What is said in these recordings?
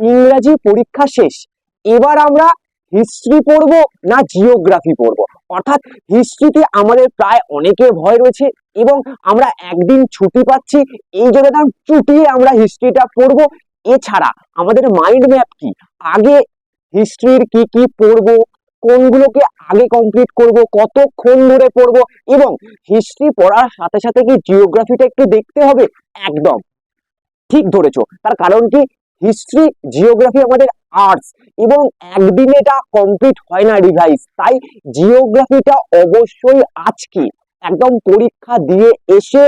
ইংরাজি পরীক্ষা শেষ, এবার আমরা হিস্ট্রি পড়ব না জিওগ্রাফি পড়ব? অর্থাৎ হিস্ট্রিতে আমাদের প্রায় অনেকের ভয় রয়েছে এবং আমরা একদিন ছুটি পাচ্ছি, এই জন্য তার চুটিয়ে আমরা হিস্ট্রিটা পড়ব। এছাড়া আমাদের মাইন্ড ম্যাপ কি? আগে হিস্ট্রির কি কি পড়ব? কোনগুলোকে আগে কমপ্লিট করব? কতক্ষণ ধরে পড়ব? এবং হিস্ট্রি পড়ার সাথে সাথে কি জিওগ্রাফিটা একটু দেখতে হবে? একদম। ঠিক ধরেছ। তার কারণ কি? হিস্ট্রি জিওগ্রাফি আমাদের আর্টস এবং একদিনে এটা কমপ্লিট হয় না রিভাইজ তাই জিওগ্রাফিটা অবশ্যই আজকে একদম পরীক্ষা দিয়ে এসে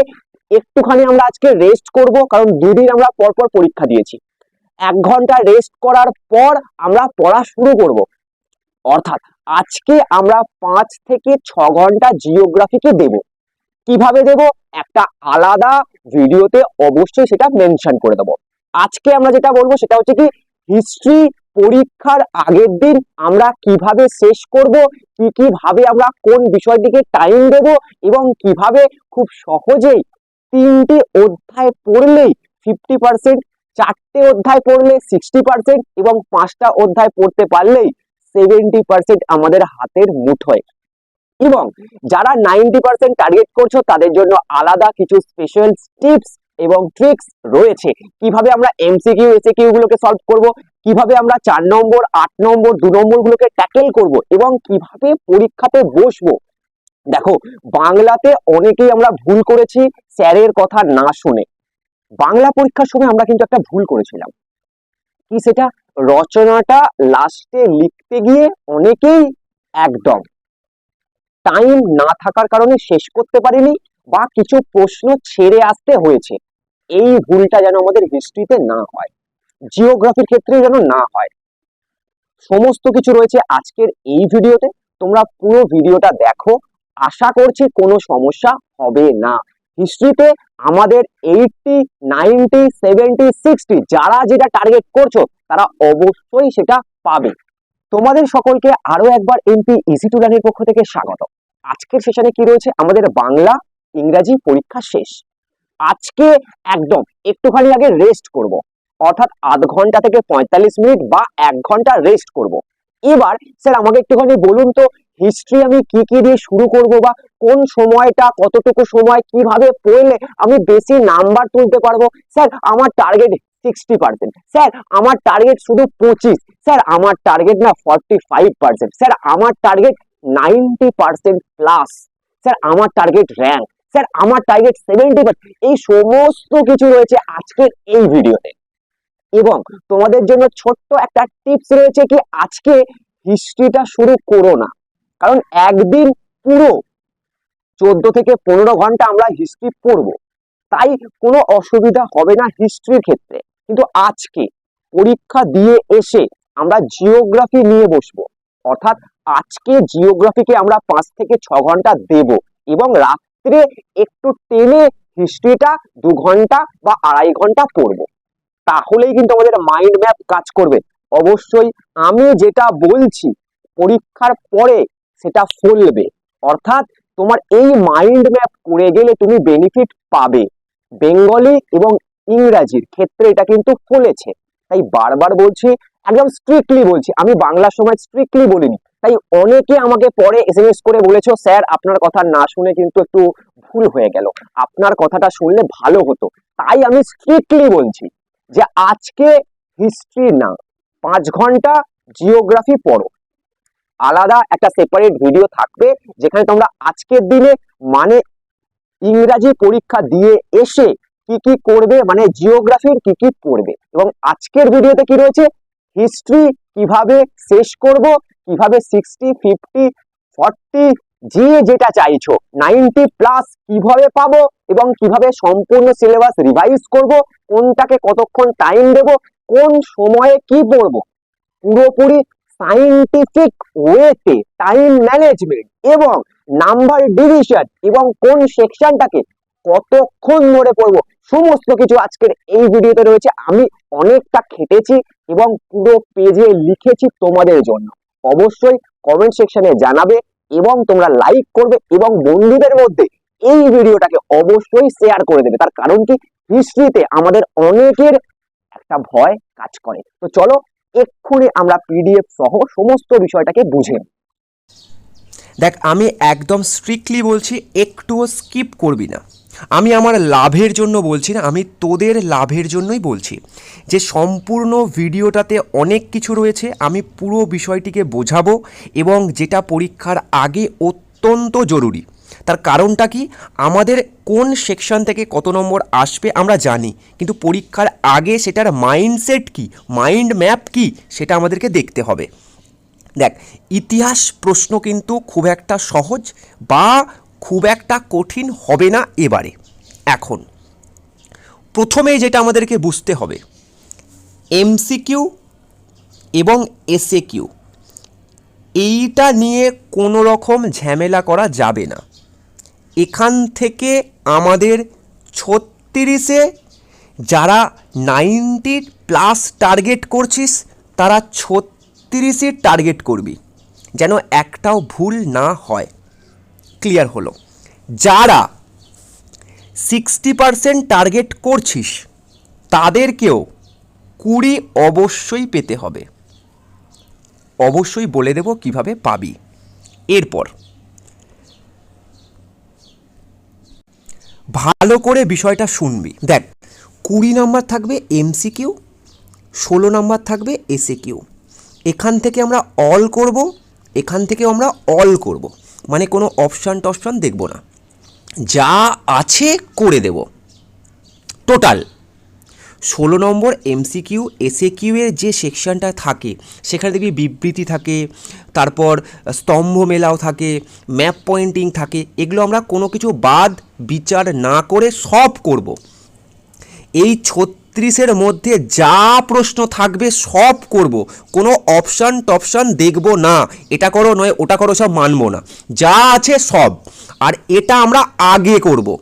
একটুখানি আমরা আজকে রেস্ট করব, কারণ দুদিন আমরা পরপর পরীক্ষা দিয়েছি। এক ঘণ্টা রেস্ট করার পর আমরা পড়া শুরু করব। অর্থাৎ আজকে আমরা পাঁচ থেকে ছ ঘণ্টা জিওগ্রাফিকে দেব। কীভাবে দেব? একটা আলাদা ভিডিওতে অবশ্যই সেটা মেনশন করে দেবো। আজকে আমরা যেটা বলব সেটা হচ্ছে কি হিস্ট্রি পরীক্ষার আগের দিন আমরা কীভাবে শেষ করব, কি কীভাবে আমরা কোন বিষয়টিকে টাইম দেব এবং কীভাবে খুব সহজেই তিনটে অধ্যায় পড়লেই ফিফটি পার্সেন্ট চারটে অধ্যায় পড়লে সিক্সটি পার্সেন্ট এবং পাঁচটা অধ্যায় পড়তে পারলেই সেভেন্টি পার্সেন্ট আমাদের হাতের মুঠোয়। এবং যারা নাইনটি পার্সেন্ট টার্গেট করছ তাদের জন্য আলাদা কিছু স্পেশাল টিপস এবং ট্রিক্স রয়েছে। কীভাবে আমরা এমসিকিউ এসিকিউ গুলোকে সলভ করব? কীভাবে আমরা চার নম্বর, আট নম্বর, দু নম্বর গুলোকে ট্যাকেল করব? এবং কীভাবে পরীক্ষাতে বসবো? দেখো, বাংলাতে অনেকেই আমরা ভুল করেছি, স্যারের কথা না শুনে। বাংলা পরীক্ষার সময় আমরা কিন্তু একটা ভুল করেছিলাম। কি সেটা? রচনাটা লাস্টে লিখতে গিয়ে অনেকেই একদম। টাইম না থাকার কারণে শেষ করতে পারিনি বা কিছু প্রশ্ন ছেড়ে আসতে হয়েছে। এই ভুলটা যেন আমাদের হিস্ট্রিতে না হয় জিওগ্রাফির ক্ষেত্রে যেন না হয়। সমস্ত কিছু রয়েছে আজকের এই ভিডিওতে, তোমরা পুরো ভিডিওটা দেখো। আশা করছি কোনো সমস্যা হবে না। হিস্ট্রিতে আমাদের এইটটি নাইনটি সেভেন্টি সিক্সটি যারা যেটা টার্গেট করছ, তারা অবশ্যই সেটা পাবে। তোমাদের সকলকে আরও একবার এমপি ইজি টু লার্নের পক্ষ থেকে স্বাগত। আজকের সেশনে কি রয়েছে? আমাদের বাংলা ইংরাজি পরীক্ষা শেষ। আজকে একদম একটুখানি আগে রেস্ট করব। অর্থাৎ আধ ঘণ্টা থেকে পঁয়তাল্লিশ মিনিট বা এক ঘণ্টা রেস্ট করব। এবার স্যার আমাকে একটুখানি বলুন তো হিস্ট্রি আমি কি কি দিয়ে শুরু করব বা কোন সময়টা, কতটুকু সময়, কীভাবে পড়লে আমি বেশি নাম্বার তুলতে পারব? স্যার আমার টার্গেট সিক্সটি পার্সেন্ট স্যার আমার টার্গেট শুধু পঁচিশ। স্যার আমার টার্গেট না ফর্টি ফাইভ পার্সেন্ট স্যার আমার target ninety percent plus sir আমার টার্গেট র্যাঙ্ক স্যার আমার টার্গেট সেভেন্টি এই সমস্ত কিছু রয়েছে আজকের এই ভিডিওতে এবং তোমাদের জন্য ছোট্ট একটা টিপস রয়েছে কি আজকে হিস্ট্রিটা শুরু করো না। কারণ একদিন পুরো চোদ্দ থেকে পনেরো ঘণ্টা আমরা হিস্ট্রি পড়ব। তাই কোনো অসুবিধা হবে না হিস্ট্রির ক্ষেত্রে। কিন্তু আজকে পরীক্ষা দিয়ে এসে আমরা জিওগ্রাফি নিয়ে বসবো। অর্থাৎ আজকে জিওগ্রাফিকে আমরা পাঁচ থেকে ছ ঘণ্টা দেব এবং রাত্রে একটু টেনে হিস্ট্রিটা দু ঘণ্টা বা আড়াই ঘণ্টা পড়ব। তাহলেই কিন্তু আমাদের মাইন্ড ম্যাপ কাজ করবে। অবশ্যই আমি যেটা বলছি, পরীক্ষার পরে সেটা ফলবে। অর্থাৎ তোমার এই মাইন্ড ম্যাপ করে গেলে তুমি বেনিফিট পাবে। বেঙ্গলি এবং ইংরাজির ক্ষেত্রে এটা কিন্তু ফলেছে। তাই বারবার বলছি, একদম স্ট্রিক্টলি বলছি। আমি বাংলার সময় স্ট্রিক্টলি বলিনি। তাই অনেকে আমাকে পরে এস এম এস করে বলেছ, স্যার, আপনার কথা না শুনে কিন্তু একটু ভুল হয়ে গেল। আপনার কথাটা শুনলে ভালো হতো। তাই আমি স্ট্রিক্টলি বলছি যে আজকে হিস্ট্রি না, পাঁচ ঘণ্টা জিওগ্রাফি পড়ো। আলাদা একটা সেপারেট ভিডিও থাকবে যেখানে তোমরা আজকের দিনে মানে ইংরাজি পরীক্ষা দিয়ে এসে কি কি করবে মানে জিওগ্রাফির কি কি পড়বে। এবং আজকের ভিডিওতে কি রয়েছে? হিস্ট্রি কীভাবে শেষ করব কীভাবে সিক্সটি ফিফটি ফর্টি যে যেটা চাইছো নাইনটি প্লাস কীভাবে পাবো এবং কীভাবে সম্পূর্ণ সিলেবাস রিভাইজ করব, কোনটাকে কতক্ষণ টাইম দেব, কোন সময়ে কি পড়ব, পুরোপুরি সাইন্টিফিক ওয়েতে টাইম ম্যানেজমেন্ট এবং নাম্বার ডিভিশন এবং কোন সেকশনটাকে কতক্ষণ ধরে পড়ব, সমস্ত কিছু আজকের এই ভিডিওতে রয়েছে। আমি অনেকটা খেটেছি এবং পুরো পেজে লিখেছি তোমাদের জন্য। অবশ্যই কমেন্ট সেকশনে জানাবে এবং তোমরা লাইক করবে এবং বন্ধুদের মধ্যে এই ভিডিওটাকে অবশ্যই শেয়ার করে দেবে। তার কারণ কি? হিস্ট্রিতে আমাদের অনেকের একটা ভয় কাজ করে। তো চলো, এক্ষুনি আমরা পিডিএফ সহ সমস্ত বিষয়টাকে বুঝে দেখ, আমি একদম স্ট্রিক্টলি বলছি, একটুও স্কিপ করবি না। আমি আমার লাভের জন্য বলছি না, আমি তোদের লাভের জন্যই বলছি। যে সম্পূর্ণ ভিডিওটাতে অনেক কিছু রয়েছে, আমি পুরো বিষয়টিকে বোঝাবো এবং যেটা পরীক্ষার আগে অত্যন্ত জরুরি। তার কারণটা কি? আমাদের কোন সেকশন থেকে কত নম্বর আসবে আমরা জানি, কিন্তু পরীক্ষার আগে সেটার মাইন্ডসেট কি, মাইন্ড ম্যাপ কি, সেটা আমাদেরকে দেখতে হবে। দেখ, ইতিহাস প্রশ্ন কিন্তু খুব একটা সহজ বা খুব একটা কঠিন হবে না এবারে। এখন প্রথমে যেটা আমাদেরকে বুঝতে হবে, এমসিকিউ এবং এসএ কিউ এইটা নিয়ে কোনো রকম ঝামেলা করা যাবে না। এখান থেকে আমাদের ছত্রিশে যারা নাইনটি প্লাস টার্গেট করছিস, তারা ছত্রিশে টার্গেট করবি, যেন একটাও ভুল না হয়। ক্লিয়ার হলো। যারা সিক্সটি পারসেন্ট টার্গেট করছিস, তাদেরকেও কুড়ি অবশ্যই পেতে হবে। অবশ্যই বলে দেব কীভাবে পাবি। এরপর, ভালো করে বিষয়টা শুনবি। দেখ, কুড়ি নাম্বার থাকবে এমসিকিউ ষোলো নাম্বার থাকবে এসএ কিউ এখান থেকে আমরা অল করব, এখান থেকে আমরা অল করব। মানে কোনো অপশান টপশান দেখব না। যা আছে করে দেব। টোটাল ষোলো নম্বর এমসিকিউ এসএ কিউয়ের যে সেকশনটা থাকে, সেখানে দেখবি বিবৃতি থাকে, তারপর স্তম্ভ মেলাও থাকে ম্যাপ পয়েন্টিং থাকে, এগুলো আমরা কোনো কিছু বাদ, বিচার না করে সব করব। এই ছত্রিশের মধ্যে যা প্রশ্ন থাকবে সব করব। কোনো অপশান টপশান দেখব না। এটা করো নয়, ওটা করো সব মানবো না। যা আছে সব। আর এটা আমরা আগে করব।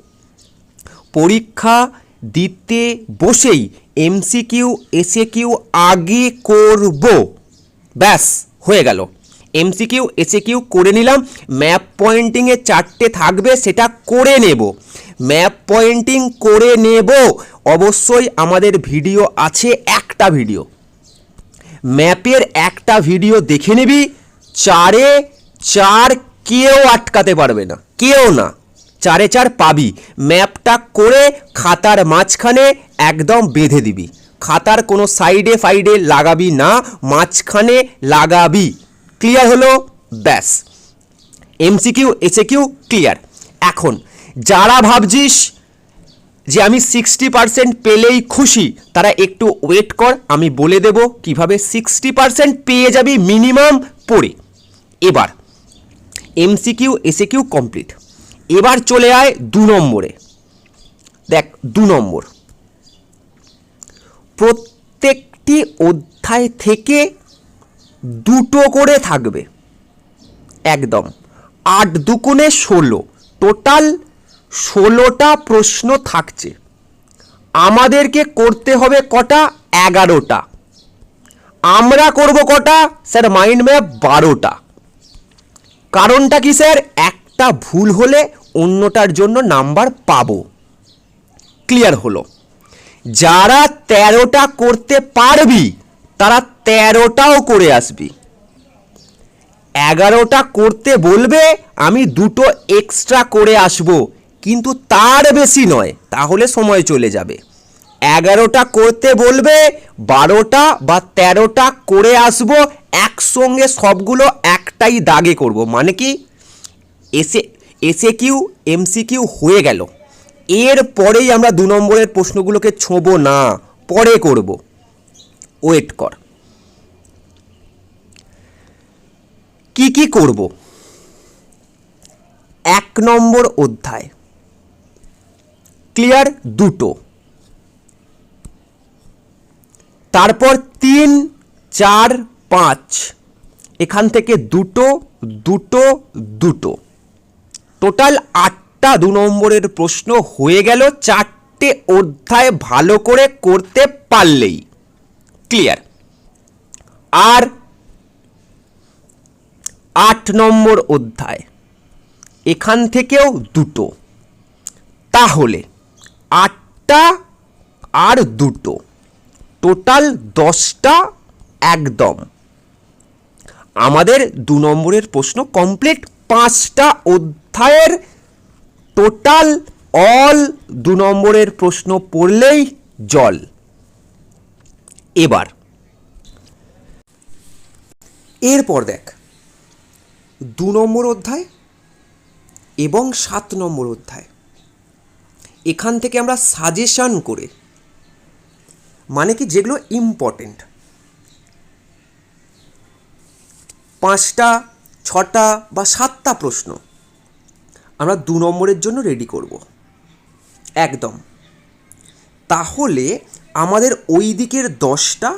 পরীক্ষা দিতে বসেই এমসিকিউ এসে কিউ আগে করব। ব্যাস, হয়ে গেল। এমসিকিউ এসে কিউ করে নিলাম। ম্যাপ পয়েন্টিংয়ে চারটে থাকবে, সেটা করে নেব। ম্যাপ পয়েন্টিং করে নেব। অবশ্যই আমাদের ভিডিও আছে একটা ভিডিও। ম্যাপের একটা ভিডিও দেখে নিবি, চারে চার কেউ আটকাতে পারবে না, কেউ না, চারে চার পাবি। ম্যাপটা করে খাতার মাঝখানে একদম বেঁধে দিবি। খাতার কোনো সাইডে ফাইডে লাগাবি না, মাঝখানে লাগাবি। ক্লিয়ার হলো? ব্যাস। MCQ SAQ clear. এখন, যারা ভাবছিস যে আমি সিক্সটি পার্সেন্ট পেলেই খুশি, তারা একটু ওয়েট কর, আমি বলে দেব কীভাবে সিক্সটি পার্সেন্ট পেয়ে যাবি মিনিমাম পড়ে। এবার এমসিকিউ এসএকিউ কমপ্লিট এবার চলে আয় দু নম্বরে। দেখ, দু নম্বর। প্রত্যেকটি অধ্যায় থেকে দুটো করে থাকবে। একদম। আট দুগুণে ষোলো। টোটাল ষোলোটা প্রশ্ন থাকছে। আমাদেরকে করতে হবে কটা? এগারোটা। আমরা করব কটা? স্যার মাইন্ড ম্যাপ বারোটা। কারণটা কি স্যার? একটা ভুল হলে অন্যটার জন্য নাম্বার পাবো। ক্লিয়ার হলো। যারা তেরোটা করতে পারবি, তারা তেরোটাও করে আসবি। এগারোটা করতে বলবে, আমি দুটো এক্সট্রা করে আসব। কিন্তু তার বেশি নয়, তাহলে সময় চলে যাবে। এগারোটা করতে বলবে, বারোটা বা তেরোটা করে আসব, একসঙ্গে সবগুলো একটাই দাগে করব। মানে কি? এসে এসে কিউ এমসি কিউ হয়ে গেল। এর পরেই আমরা দু নম্বরের প্রশ্নগুলোকে ছোঁবো না, পরে করব। ওয়েট কর। কি কি করব? এক নম্বর অধ্যায়। ক্লিয়ার দুটো। তারপর তিন, চার, পাঁচ। এখান থেকে দুটো দুটো দুটো। টোটাল আটটা দু নম্বরের প্রশ্ন হয়ে গেল, চারটে অধ্যায় ভালো করে করতে পারলেই। ক্লিয়ার আর আট নম্বর অধ্যায়, এখান থেকেও দুটো। তাহলে আটটা আর দুটো। টোটাল দশটা একদম। আমাদের দু নম্বরের প্রশ্ন কমপ্লিট পাঁচটা অধ্যায়ের টোটাল অল দু নম্বরের প্রশ্ন পড়লেই জল। এবার, এরপর দেখ, দু নম্বর অধ্যায় এবং সাত নম্বর অধ্যায়। এখান থেকে আমরা সাজেশান করে মানে কি যেগুলো ইম্পর্টেন্ট পাঁচটা, ছটা বা সাতটা প্রশ্ন আমরা দু নম্বরের জন্য রেডি করব। একদম। তাহলে আমাদের ওই দিকের দশটা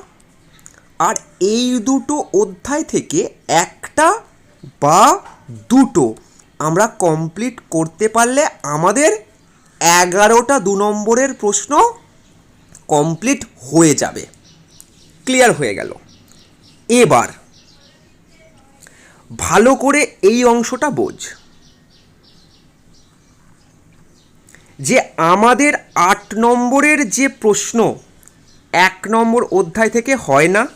আর এই দুটো অধ্যায় থেকে একটা বা দুটো আমরা কমপ্লিট করতে পারলে আমাদের এগারোটা দু নম্বরের প্রশ্ন কমপ্লিট হয়ে যাবে। ক্লিয়ার হয়ে গেল। এবার, ভালো করে এই অংশটা বোঝ। যে আমাদের আট নম্বরের যে প্রশ্ন, এক নম্বর অধ্যায় থেকে হয় না,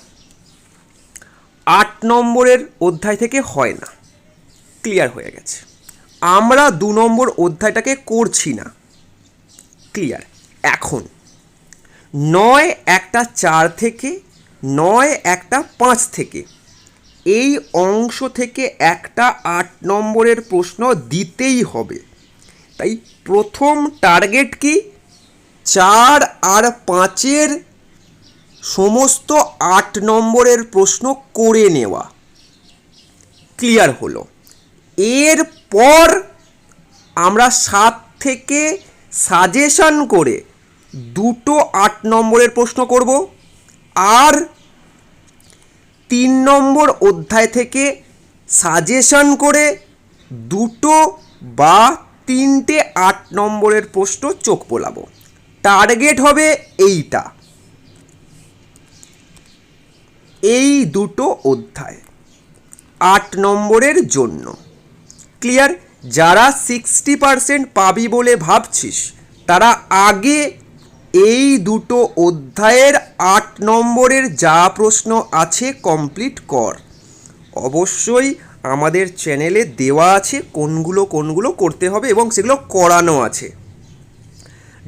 আট নম্বরের অধ্যায় থেকে হয় না। ক্লিয়ার হয়ে গেছে। আমরা দু নম্বর অধ্যায়টাকে করছি না। ক্লিয়ার এখন। নয় একটা চার থেকে, নয় একটা পাঁচ থেকে। এই অংশ থেকে একটা আট নম্বরের প্রশ্ন দিতেই হবে। তাই প্রথম টার্গেট কি? চার আর পাঁচের সমস্ত আট নম্বরের প্রশ্ন করে নেওয়া। ক্লিয়ার হলো। এরপর আমরা সাত থেকে সাজেশন করে দুটো আট নম্বরের প্রশ্ন করব। আর তিন নম্বর অধ্যায় থেকে সাজেশন করে দুটো বা তিনটে আট নম্বরের প্রশ্ন চোখ পোলাবো টার্গেট হবে এইটা। এই দুটো অধ্যায় আট নম্বরের জন্য। ক্লিয়ার? যারা সিক্সটি পারসেন্ট পাবি বলে ভাবছিস, তারা আগে এই দুটো অধ্যায়ের আট নম্বরের যা প্রশ্ন আছে কমপ্লিট কর। অবশ্যই আমাদের চ্যানেলে দেওয়া আছে কোনগুলো কোনগুলো করতে হবে এবং সেগুলো করানো আছে।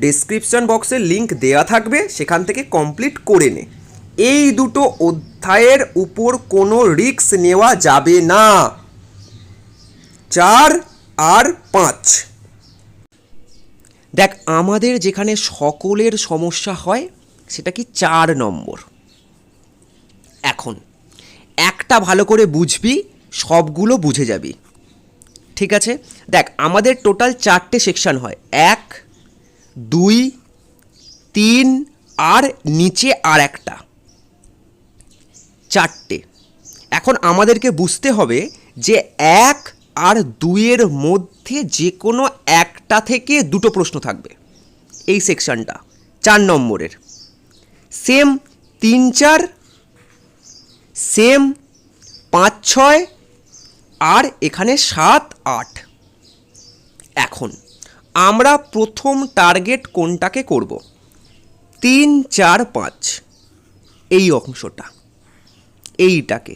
ডেসক্রিপশন বক্সে লিংক দেয়া থাকবে, সেখান থেকে কমপ্লিট করে নে। এই দুটো অধ্যায়ের উপর কোনো রিস্ক নেওয়া যাবে না। চার আর পাঁচ। দেখ, আমাদের যেখানে সকলের সমস্যা হয়, সেটা কি চার নম্বর। এখন, একটা ভালো করে বুঝবি, সবগুলো বুঝে যাবি। ঠিক আছে? দেখ, আমাদের টোটাল চারটে সেকশন হয়। এক, দুই, তিন, আর নিচে আর একটা। চারটে। এখন আমাদেরকে বুঝতে হবে যে এক আর দুইয়ের মধ্যে যে কোনো একটা থেকে দুটো প্রশ্ন থাকবে। এই সেকশনটা, চার নম্বরের। সেম তিন চার, সেম পাঁচ ছয়, আর এখানে সাত আট। এখন আমরা প্রথম টার্গেট কোনটাকে করব? তিন চার পাঁচ। এই অংশটা, এইটাকে।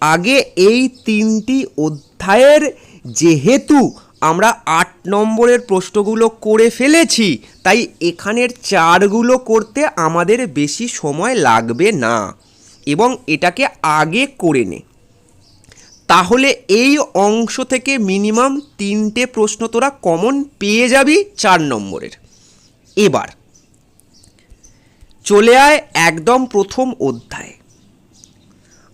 আগে এই তিনটি অধ্যায়ের যেহেতু আমরা আট নম্বরের প্রশ্নগুলো করে ফেলেছি, তাই এখানের চারগুলো করতে আমাদের বেশি সময় লাগবে না। এবং এটাকে আগে করে নে। তাহলে এই অংশ থেকে মিনিমাম তিনটে প্রশ্ন তোরা কমন পেয়ে যাবি চার নম্বরের। এবার, চলে আয় একদম প্রথম অধ্যায়।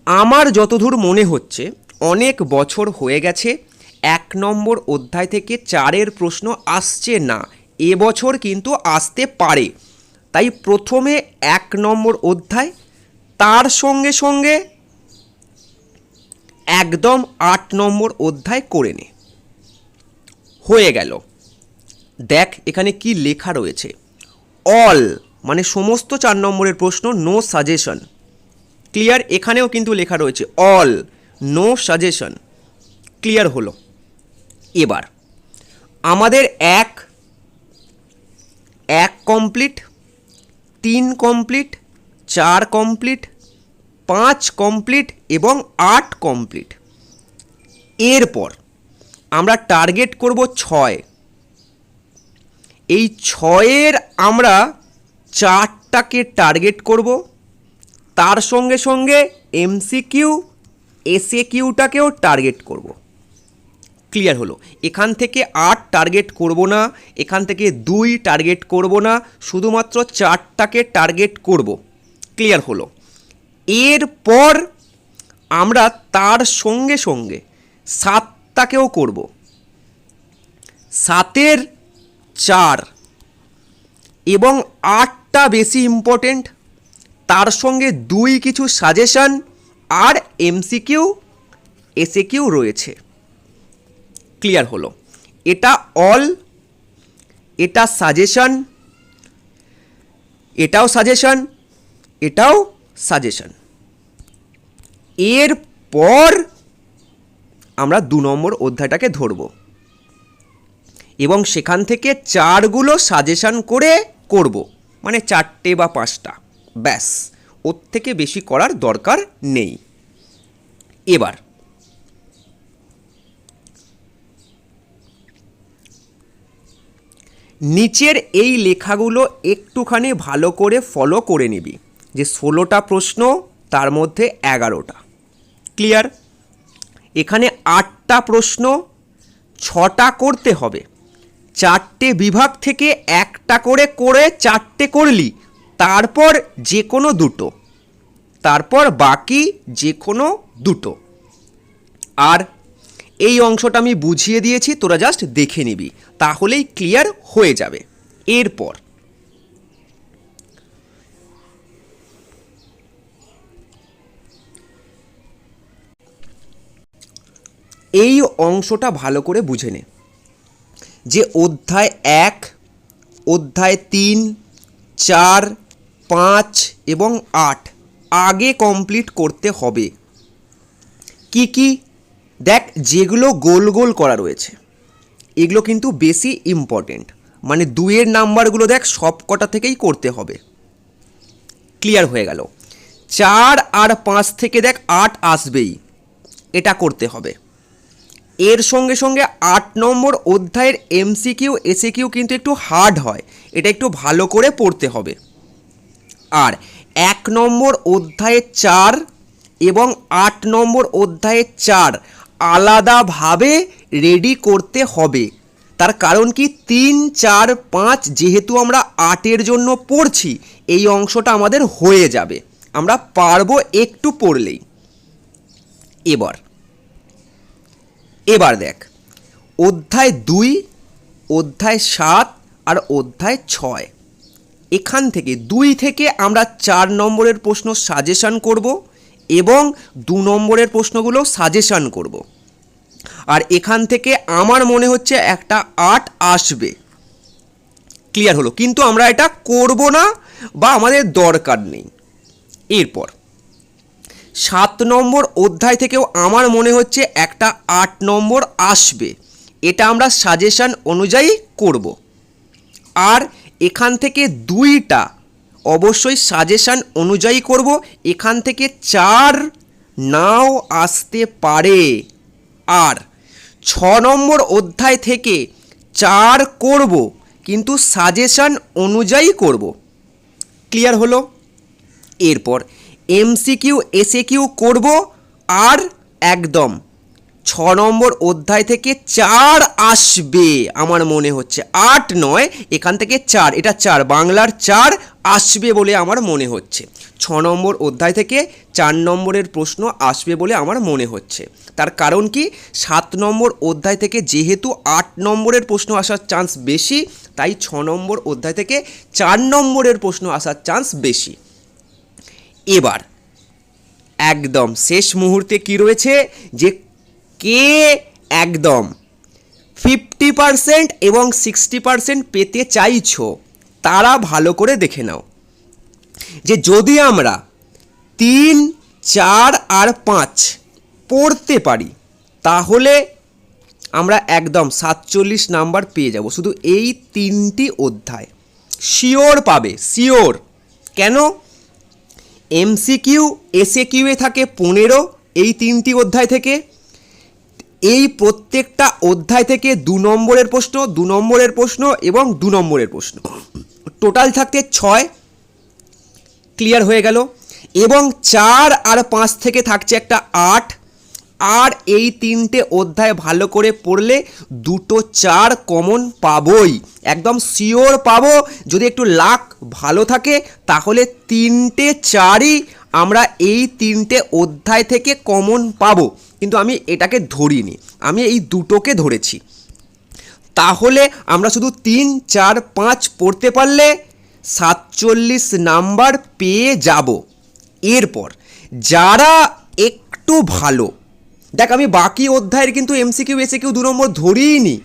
আমার যতদূর মনে হচ্ছে, অনেক বছর হয়ে গেছে, এক নম্বর অধ্যায় থেকে চারের প্রশ্ন আসছে না। এবছর কিন্তু আসতে পারে। তাই প্রথমে এক নম্বর অধ্যায়, তার সঙ্গে সঙ্গে একদম আট নম্বর অধ্যায় করে নে। হয়ে গেল। দেখ এখানে কি লেখা রয়েছে। অল মানে সমস্ত চার নম্বরের প্রশ্ন নো সাজেশন ক্লিয়ার এখানেও কিন্তু লেখা রয়েছে অল নো সাজেশন ক্লিয়ার হলো। এবার, আমাদের এক এক কমপ্লিট তিন কমপ্লিট চার কমপ্লিট পাঁচ কমপ্লিট এবং আট কমপ্লিট এরপর, আমরা টার্গেট করব ছয়। এই ছয়ের আমরা চারটাকে টার্গেট করব। তার সঙ্গে সঙ্গে এমসিকিউ এসএ কিউটাকেও টার্গেট করব। ক্লিয়ার হলো। এখান থেকে আট টার্গেট করব না, এখান থেকে দুই টার্গেট করব না, শুধুমাত্র চারটাকে টার্গেট করব। ক্লিয়ার হলো। এরপর আমরা তার সঙ্গে সঙ্গে সাতটাকেও করব। সাতের চার এবং আটটা বেশি ইম্পর্টেন্ট তার সঙ্গে দুই কিছু সাজেশন আর এমসিকিউ এসে কিউ রয়েছে। ক্লিয়ার হলো। এটা অল এটা সাজেশন এটাও সাজেশন এটাও সাজেশন এরপর আমরা দু নম্বর অধ্যায়টাকে ধরব। এবং সেখান থেকে চারগুলো সাজেশন করে করব। মানে চারটে বা পাঁচটা। ব্যাস, ওর থেকে বেশি করার দরকার নেই। এবার, নিচের এই লেখাগুলো একটুখানি ভালো করে ফলো করে নিবি, যে ষোলোটা প্রশ্ন, তার মধ্যে এগারোটা। ক্লিয়ার এখানে আটটা প্রশ্ন, ছটা করতে হবে। চারটে বিভাগ থেকে একটা করে করে চারটে করলি তারপর যে কোনো দুটো। তারপর বাকি যে কোনো দুটো। আর এই অংশটা আমি বুঝিয়ে দিয়েছি, তোরা জাস্ট দেখে নিবি। তাহলেই ক্লিয়ার হয়ে যাবে। এরপর এই অংশটা ভালো করে বুঝে নে। যে অধ্যায় এক, অধ্যায় তিন, চার পাঁচ এবং আট আগে কমপ্লিট করতে হবে। কি কি? দেখ, যেগুলো গোল গোল করা রয়েছে, এগুলো কিন্তু বেশি ইম্পর্টেন্ট মানে দুইয়ের নাম্বারগুলো দেখ, সব কটা থেকেই করতে হবে। ক্লিয়ার হয়ে গেল। চার আর পাঁচ থেকে দেখ, আট আসবেই। এটা করতে হবে। এর সঙ্গে সঙ্গে আট নম্বর অধ্যায়ের এমসিকিউ এসিকিউ কিন্তু একটু হার্ড হয়। এটা একটু ভালো করে পড়তে হবে। আর এক নম্বর অধ্যায়ে চার এবং আট নম্বর অধ্যায়ে চার আলাদাভাবে রেডি করতে হবে। তার কারণ কি? তিন, চার, পাঁচ যেহেতু আমরা আটের জন্য পড়ছি, এই অংশটা আমাদের হয়ে যাবে। আমরা পারব একটু পড়লেই। এবার এবার দেখ। অধ্যায় দুই, অধ্যায় সাত আর অধ্যায় ছয়। এখান থেকে দুই থেকে আমরা চার নম্বরের প্রশ্ন সাজেশান করব এবং দু নম্বরের প্রশ্নগুলো সাজেশান করব। আর এখান থেকে আমার মনে হচ্ছে একটা আট আসবে। ক্লিয়ার হলো। কিন্তু আমরা এটা করব না বা আমাদের দরকার নেই। এরপর, সাত নম্বর অধ্যায় থেকেও আমার মনে হচ্ছে একটা আট নম্বর আসবে। এটা আমরা সাজেশান অনুযায়ী করব। আর এখান থেকে দুইটা অবশ্যই সাজেশান অনুযায়ী করব। এখান থেকে চার নাও আসতে পারে। আর ছ নম্বর অধ্যায় থেকে চার করব, কিন্তু সাজেশান অনুযায়ী করব। ক্লিয়ার হলো? এরপর এমসিকিউ এসে কিউ করব আর একদম ছ নম্বর অধ্যায় থেকে চার আসবে, আমার মনে হচ্ছে। আট নয়, এখান থেকে চার, এটা চার, বাংলার চার আসবে বলে আমার মনে হচ্ছে। ছ নম্বর অধ্যায় থেকে চার নম্বরের প্রশ্ন আসবে বলে আমার মনে হচ্ছে। তার কারণ কি? সাত নম্বর অধ্যায় থেকে যেহেতু আট নম্বরের প্রশ্ন আসার চান্স বেশি, তাই ছ নম্বর অধ্যায় থেকে চার নম্বরের প্রশ্ন আসার চান্স বেশি। এবার, একদম শেষ মুহূর্তে কি রয়েছে? যে কে? একদম। ফিফটি পারসেন্ট এবং সিক্সটি পারসেন্ট পেতে চাইছো, তারা ভালো করে দেখে নাও। যে যদি আমরা তিন, চার আর পাঁচ পড়তে পারি, তাহলে আমরা একদম সাতচল্লিশ নাম্বার পেয়ে যাব। শুধু এই তিনটি অধ্যায়। শিওর পাবে, শিওর। কেন? এমসিকিউ এসএ কিউয়ে থাকে পনেরো, এই তিনটি অধ্যায় থেকে। এই প্রত্যেকটা অধ্যায় থেকে দু নম্বরের প্রশ্ন, দু নম্বরের প্রশ্ন এবং দু নম্বরের প্রশ্ন। টোটাল থাকতে ছয় ক্লিয়ার হয়ে গেল। এবং চার আর পাঁচ থেকে থাকছে একটা আট। আর এই তিনটে অধ্যায় ভালো করে পড়লে দুটো চার কমন পাবোই। একদম শিওর পাবো। যদি একটু লাক ভালো থাকে, তাহলে তিনটে চারই আমরা এই তিনটে অধ্যায় থেকে কমন পাবো। কিন্তু আমি এটাকে ধরিনি, আমি এই দুটোকে ধরেছি। তাহলে আমরা শুধু তিন, চার, পাঁচ পড়তে পারলে সাতচল্লিশ নাম্বার পেয়ে যাব। এরপর যারা একটু ভালো, দেখ আমি বাকি অধ্যায়ের কিন্তু এমসিকিউ এসে কিউ দু নম্বর ধরিনি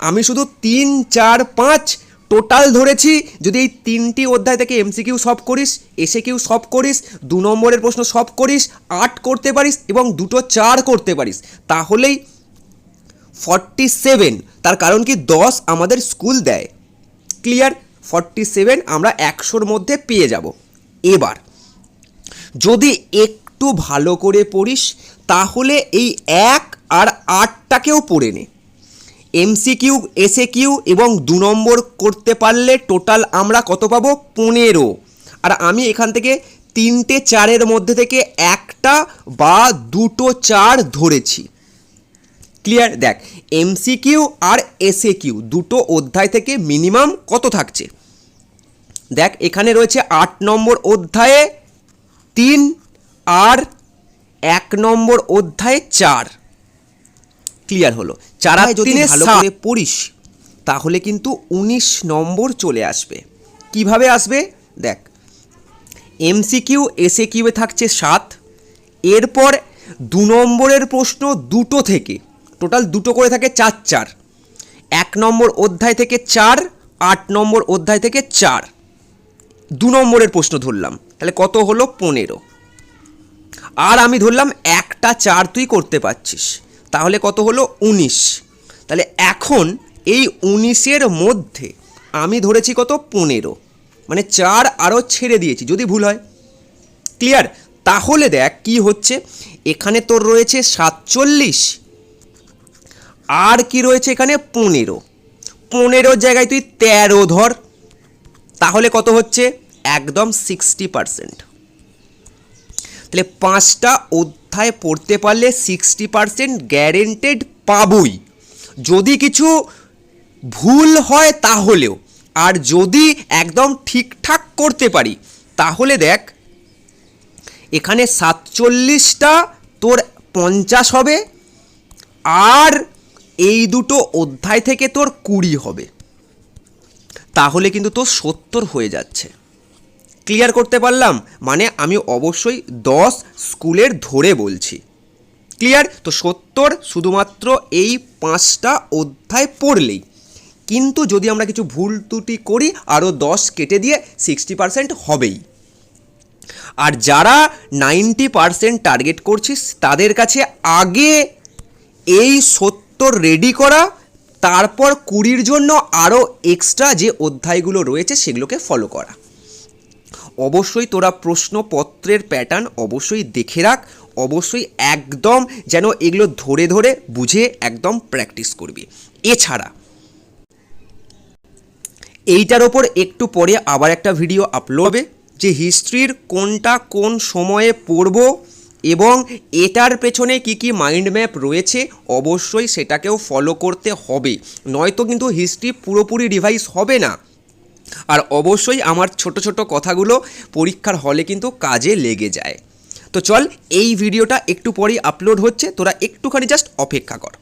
আমি শুধু তিন, চার, পাঁচ টোটাল ধরেছি, যদি এই তিনটি অধ্যায় থেকে এমসিকিউ সব করিস এসে কিউ সব করিস, দু নম্বরের প্রশ্ন সব করিস, আট করতে পারিস এবং দুটো চার করতে পারিস, তাহলেই ফর্টি সেভেন তার কারণ কি দশ আমাদের স্কুল দেয়। ক্লিয়ার ফর্টি সেভেন আমরা একশোর মধ্যে পেয়ে যাব। এবার, যদি একটু ভালো করে পড়িস, তাহলে এই এক আর আটটাকেও পড়ে নে। এমসিকিউ এসএ কিউ এবং দু নম্বর করতে পারলে টোটাল আমরা কত পাবো? পনেরো। আর আমি এখান থেকে তিনটে চারের মধ্যে থেকে একটা বা দুটো চার ধরেছি। ক্লিয়ার দেখ এমসিকিউ আর এসএ কিউ দুটো অধ্যায় থেকে মিনিমাম কত থাকছে? দেখ, এখানে রয়েছে আট নম্বর অধ্যায়ে তিন আর এক নম্বর অধ্যায়ে চার। ক্লিয়ার হলো। চারা যদি ভালো করে পড়িস তাহলে কিন্তু উনিশ নম্বর চলে আসবে। কীভাবে আসবে? দেখ এমসিকিউ এসে কিউয়ে থাকছে সাত। এরপর দু নম্বরের প্রশ্ন দুটো থেকে টোটাল দুটো করে থাকে চার চার। এক নম্বর অধ্যায় থেকে চার আট নম্বর অধ্যায় থেকে চার। দু নম্বরের প্রশ্ন ধরলাম তাহলে কত হলো? পনেরো। আর আমি ধরলাম একটা চার তুই করতে পারছিস। তাহলে কত হলো? উনিশ। তাহলে এখন এই উনিশের মধ্যে আমি ধরেছি কত? পনেরো। মানে চার আরও ছেড়ে দিয়েছি, যদি ভুল হয়। ক্লিয়ার তাহলে দেখ কি হচ্ছে? এখানে তোর রয়েছে সাতচল্লিশ। আর কি রয়েছে এখানে? পনেরো। পনেরোর জায়গায় তুই তেরো ধর। তাহলে কত হচ্ছে? একদম সিক্সটি পারসেন্ট তাহলে পাঁচটা অধ্যায় পড়তে পারলে সিক্সটি পারসেন্ট গ্যারেন্টেড পাবই। যদি কিছু ভুল হয় তাহলেও, আর যদি একদম ঠিকঠাক করতে পারি, তাহলে দেখ, এখানে সাতচল্লিশটা তোর পঞ্চাশ হবে, আর এই দুটো অধ্যায় থেকে তোর কুড়ি হবে। তাহলে কিন্তু তোর সত্তর হয়ে যাচ্ছে। ক্লিয়ার করতে পারলাম? মানে আমি অবশ্যই দশ স্কুলের ধরে বলছি। ক্লিয়ার তো সত্তর শুধুমাত্র এই পাঁচটা অধ্যায় পড়লেই। কিন্তু যদি আমরা কিছু ভুল ত্রুটি করি, আরও দশ কেটে দিয়ে সিক্সটি পার্সেন্ট হবেই। আর যারা নাইনটি পার্সেন্ট টার্গেট করছিস, তাদের কাছে আগে এই সত্তর রেডি করা, তারপর কুড়ির জন্য আরও এক্সট্রা যে অধ্যায়গুলো রয়েছে, সেগুলোকে ফলো করা। অবশ্যই তোরা প্রশ্নপত্রের প্যাটার্ন অবশ্যই দেখে রাখ, অবশ্যই একদম যেন এগুলো ধরে ধরে বুঝে একদম প্র্যাকটিস করবি। এছাড়া, এইটার ওপর একটু পরে আবার একটা ভিডিও আপলোড হবে, যে হিস্ট্রির কোনটা কোন সময়ে পড়ব এবং এটার পেছনে কি কি মাইন্ড ম্যাপ রয়েছে, অবশ্যই সেটাকেও ফলো করতে হবে। নয়তো কিন্তু হিস্ট্রি পুরোপুরি রিভাইজ হবে না। আর অবশ্যই আমার ছোট ছোট কথাগুলো পরীক্ষার হলে কিন্তু কাজে লেগে যায়। তো চল, এই ভিডিওটা একটু পরেই আপলোড হচ্ছে, তোরা একটুখানি জাস্ট অপেক্ষা কর।